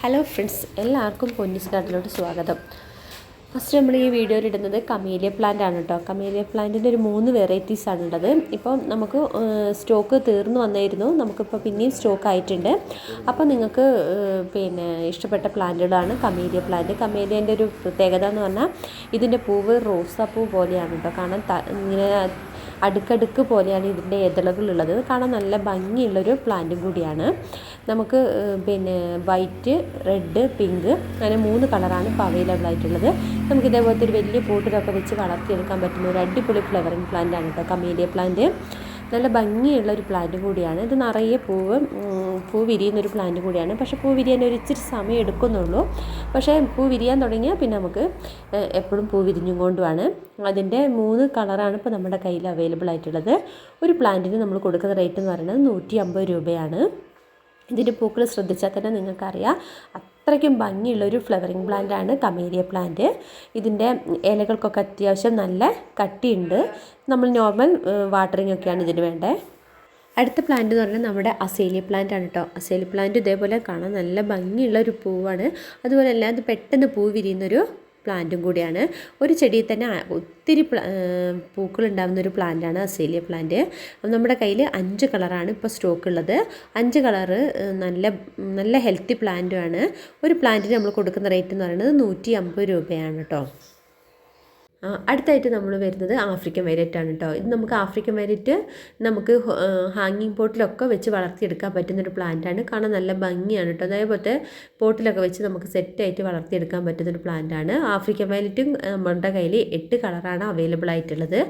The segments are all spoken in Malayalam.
ഹലോ ഫ്രണ്ട്സ് എല്ലാവർക്കും പൊന്നിസ് ഗാർഡനിലോട്ട് സ്വാഗതം. ഫസ്റ്റ് നമ്മൾ ഈ വീഡിയോയിൽ ഇടുന്നത് കമേലിയ പ്ലാന്റ് ആണ് കേട്ടോ കമേലിയ പ്ലാന്റിന്റെ ഒരു മൂന്ന് വെറൈറ്റീസ് ആണ് ഉള്ളത്. ഇപ്പോൾ നമുക്ക് സ്റ്റോക്ക് തീർന്നു വന്നായിരുന്നു നമുക്കിപ്പോൾ പിന്നെയും സ്റ്റോക്ക് ആയിട്ടുണ്ട്. അപ്പോൾ നിങ്ങൾക്ക് പിന്നെ ഇഷ്ടപ്പെട്ട പ്ലാന്റുകളാണ് കമേലിയ പ്ലാന്റ് കമേലിയന്റെ ഒരു പ്രത്യേകത എന്ന് പറഞ്ഞാൽ ഇതിന്റെ പൂവ് റോസാപ്പൂ പോലെയാണ് കേട്ടോ കാരണം ഇങ്ങനെ അടുക്കടുക്ക് പോലെയാണ് ഇതിന്റെ ഇതളുകളുള്ളത്. കാണാൻ നല്ല ഭംഗിയുള്ളൊരു പ്ലാന്റും കൂടിയാണ്. നമുക്ക് പിന്നെ വൈറ്റ് റെഡ് പിങ്ക് അങ്ങനെ മൂന്ന് കളറാണ് ഇപ്പോൾ അവൈലബിൾ ആയിട്ടുള്ളത്. നമുക്ക് ഇതേപോലത്തെ ഒരു വലിയ പോട്ടിലൊക്കെ വെച്ച് വളർത്തിയെടുക്കാൻ പറ്റുന്ന ഒരു അടിപൊളി ഫ്ലവറിങ് പ്ലാന്റ് ആണ് കേട്ടോ കമേലിയ പ്ലാന്റ് നല്ല ഭംഗിയുള്ള ഒരു പ്ലാന്റ് കൂടിയാണ്. ഇത് നിറയെ പൂവ് പൂ വിരിയുന്ന ഒരു പ്ലാന്റ് കൂടിയാണ്. പക്ഷേ പൂ വിരിയാൻ ഒരു ഇച്ചിരി സമയം എടുക്കുന്നുള്ളൂ. പക്ഷേ പൂ വിരിയാൻ തുടങ്ങിയാൽ പിന്നെ നമുക്ക് എപ്പോഴും പൂ വിരിഞ്ഞും കൊണ്ടുമാണ് അതിന്റെ മൂന്ന് കളറാണ് ഇപ്പോൾ നമ്മുടെ കയ്യിൽ അവൈലബിൾ ആയിട്ടുള്ളത്. ഒരു പ്ലാന്റിന് നമ്മൾ കൊടുക്കുന്ന റേറ്റ് എന്ന് പറയുന്നത് നൂറ്റി അമ്പത് രൂപയാണ്. ഇതിന്റെ പൂക്കൾ ശ്രദ്ധിച്ചാൽ തന്നെ നിങ്ങൾക്കറിയാം അത്രയ്ക്കും ഭംഗിയുള്ളൊരു ഫ്ലവറിങ് പ്ലാന്റ് ആണ് കമേരിയ പ്ലാന്റ് ഇതിന്റെ ഇലകൾക്കൊക്കെ അത്യാവശ്യം നല്ല കട്ടിയുണ്ട്. നമ്മൾ നോർമൽ വാട്ടറിങ് ഒക്കെയാണ് ഇതിന് വേണ്ടത് അടുത്ത പ്ലാന്റ് എന്ന് പറഞ്ഞാൽ നമ്മുടെ അസേലി പ്ലാന്റ് ആണ് കേട്ടോ അസേലി പ്ലാന്റ് ഇതേപോലെ കാണാൻ നല്ല ഭംഗിയുള്ള ഒരു പൂവാണ്. അതുപോലെ അല്ലാതെ പെട്ടെന്ന് പൂ വിരിയുന്നൊരു പ്ലാന്റും കൂടിയാണ്. ഒരു ചെടിയിൽ തന്നെ ഒത്തിരി പൂക്കൾ ഉണ്ടാകുന്ന ഒരു പ്ലാന്റാണ് അസേലിയ പ്ലാന്റ്. നമ്മുടെ കയ്യിൽ അഞ്ച് കളറാണ് ഇപ്പോൾ സ്റ്റോക്ക് ഉള്ളത് അഞ്ച് കളറ് നല്ല നല്ല ഹെൽത്തി പ്ലാന്റുമാണ് ഒരു പ്ലാന്റിന് നമ്മൾ കൊടുക്കുന്ന റേറ്റ് എന്ന് പറയുന്നത് നൂറ്റി അമ്പത് രൂപയാണ് കേട്ടോ. അടുത്തായിട്ട് നമ്മൾ വരുന്നത് ആഫ്രിക്കൻ വൈലറ്റ് ആണ് കേട്ടോ ഇത് നമുക്ക് ആഫ്രിക്കൻ വൈലറ്റ് നമുക്ക് ഹാങ്ങിങ് പോട്ടിലൊക്കെ വെച്ച് വളർത്തിയെടുക്കാൻ പറ്റുന്ന ഒരു പ്ലാന്റ് ആണ്. കാണാൻ നല്ല ഭംഗിയാണ് കേട്ടോ അതേപോലത്തെ പോട്ടിലൊക്കെ വെച്ച് നമുക്ക് സെറ്റായിട്ട് വളർത്തിയെടുക്കാൻ പറ്റുന്ന ഒരു പ്ലാന്റ് ആണ്. ആഫ്രിക്കൻ വൈലറ്റും നമ്മുടെ കയ്യിൽ എട്ട് കളറാണ് അവൈലബിൾ ആയിട്ടുള്ളത്.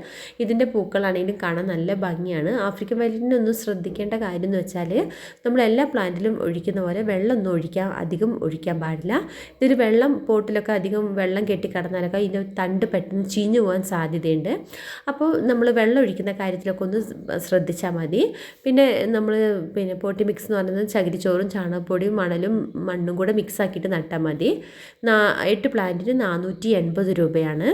ഇതിന്റെ പൂക്കളാണെങ്കിലും കാണാൻ നല്ല ഭംഗിയാണ്. ആഫ്രിക്കൻ വൈലറ്റിനെ ഒന്ന് ശ്രദ്ധിക്കേണ്ട കാര്യം എന്ന് വെച്ചാൽ നമ്മൾ എല്ലാ പ്ലാന്റിലും ഒഴിക്കുന്ന പോലെ വെള്ളം ഒന്നും ഒഴിക്കാൻ അധികം ഒഴിക്കാൻ പാടില്ല. ഇതൊരു വെള്ളം പോട്ടിലൊക്കെ അധികം വെള്ളം കെട്ടി കിടന്നാലൊക്കെ ഇതിന്റെ തണ്ട് പെട്ടെന്ന് ചീഞ്ഞു പോകാൻ സാധ്യതയുണ്ട്. അപ്പോൾ നമ്മൾ വെള്ളം ഒഴിക്കുന്ന കാര്യത്തിലൊക്കെ ഒന്ന് ശ്രദ്ധിച്ചാൽ മതി. പിന്നെ നമ്മൾ പിന്നെ പോട്ടി മിക്സ് എന്ന് പറയുന്നത് ചകിരിച്ചോറും ചാണകപ്പൊടിയും മണലും മണ്ണും കൂടെ മിക്സ് ആക്കിയിട്ട് നട്ടാൽ മതി. എട്ട് പ്ലാന്റിന് നാനൂറ്റി എൺപത് രൂപയാണ്.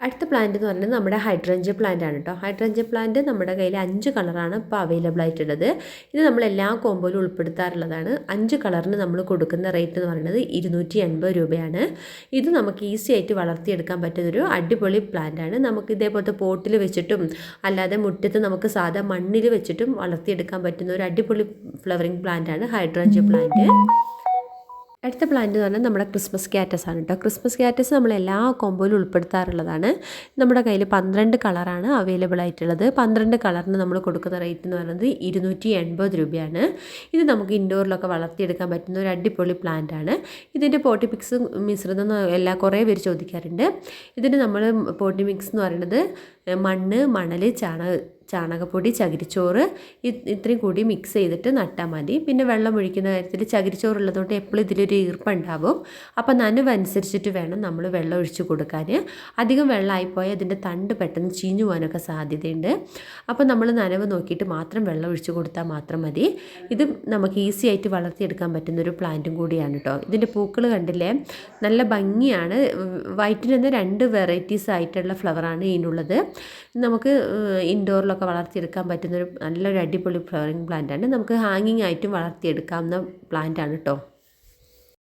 അടുത്ത പ്ലാന്റ് എന്ന് പറഞ്ഞാൽ നമ്മുടെ ഹൈഡ്രഞ്ച് പ്ലാന്റ് ആണ് കേട്ടോ ഹൈഡ്രഞ്ച് പ്ലാന്റ് നമ്മുടെ കയ്യിൽ അഞ്ച് കളറാണ് ഇപ്പോൾ അവൈലബിൾ ആയിട്ടുള്ളത്. ഇത് നമ്മൾ എല്ലാ കോമ്പോയിലും ഉൾപ്പെടുത്താറുള്ളതാണ്. അഞ്ച് കളറിന് നമ്മൾ കൊടുക്കുന്ന റേറ്റ് എന്ന് പറയുന്നത് ഇരുന്നൂറ്റി എൺപത് രൂപയാണ്. ഇത് നമുക്ക് ഈസി ആയിട്ട് വളർത്തിയെടുക്കാൻ പറ്റുന്നൊരു അടിപൊളി പ്ലാന്റ് ആണ്. നമുക്ക് ഇതേപോലത്തെ പോട്ടിൽ വെച്ചിട്ടും അല്ലാതെ മുറ്റത്ത് നമുക്ക് സാധാ മണ്ണിൽ വെച്ചിട്ടും വളർത്തിയെടുക്കാൻ പറ്റുന്ന ഒരു അടിപൊളി ഫ്ലവറിങ് പ്ലാന്റ് ആണ് ഹൈഡ്രഞ്ച് പ്ലാന്റ് അടുത്ത പ്ലാന്റ് എന്ന് പറഞ്ഞാൽ നമ്മുടെ ക്രിസ്മസ് ക്യാറ്റസ് ആണ് കേട്ടോ ക്രിസ്മസ് ക്യാറ്റസ് നമ്മൾ എല്ലാ കോമ്പോയിലും ഉൾപ്പെടുത്താറുള്ളതാണ്. നമ്മുടെ കയ്യിൽ പന്ത്രണ്ട് കളറാണ് അവൈലബിൾ ആയിട്ടുള്ളത്. പന്ത്രണ്ട് കളറിന് നമ്മൾ കൊടുക്കുന്ന റേറ്റ് എന്ന് പറയുന്നത് ഇരുന്നൂറ്റി എൺപത് രൂപയാണ്. ഇത് നമുക്ക് ഇൻഡോറിലൊക്കെ വളർത്തിയെടുക്കാൻ പറ്റുന്ന ഒരു അടിപൊളി പ്ലാന്റ് ആണ്. ഇതിന്റെ പോട്ടി മിക്സ് മിശ്രിതം എല്ലാ കുറേ പേര് ചോദിക്കാറുണ്ട്. ഇതിന് നമ്മൾ പോട്ടി മിക്സ് എന്ന് പറയുന്നത് മണ്ണ് മണൽ ചാണക ചാണകപ്പൊടി ചകിരിച്ചോറ് ഇത്രയും കൂടി മിക്സ് ചെയ്തിട്ട് നട്ടാൽ മതി. പിന്നെ വെള്ളം ഒഴിക്കുന്ന കാര്യത്തിൽ ചകിരിച്ചോറ് ഉള്ളതുകൊണ്ട് എപ്പോഴും ഇതിലൊരു ഈർപ്പുണ്ടാവും. അപ്പോൾ നനവ് അനുസരിച്ചിട്ട് വേണം നമ്മൾ വെള്ളം ഒഴിച്ചു കൊടുക്കാൻ അധികം വെള്ളമായിപ്പോയാൽ അതിന്റെ തണ്ട് പെട്ടെന്ന് ചീഞ്ഞു പോകാനൊക്കെ സാധ്യതയുണ്ട്. അപ്പോൾ നമ്മൾ നനവ് നോക്കിയിട്ട് മാത്രം വെള്ളം ഒഴിച്ചു കൊടുത്താൽ മാത്രം മതി. ഇത് നമുക്ക് ഈസി ആയിട്ട് വളർത്തിയെടുക്കാൻ പറ്റുന്ന ഒരു പ്ലാന്റും കൂടിയാണ് കേട്ടോ ഇതിന്റെ പൂക്കൾ കണ്ടില്ലേ? നല്ല ഭംഗിയാണ്. വൈറ്റിൽ നിന്ന് രണ്ട് വെറൈറ്റീസ് ആയിട്ടുള്ള ഫ്ലവറാണ് ഇതിനുള്ളത്. നമുക്ക് ഇൻഡോറിലൊക്കെ വളർത്തിയെടുക്കാൻ പറ്റുന്നൊരു നല്ലൊരു അടിപൊളി ഫ്ലവറിങ് ആണ്. നമുക്ക് ഹാങ്ങിങ് ആയിട്ടും വളർത്തിയെടുക്കാവുന്ന ആണ് കേട്ടോ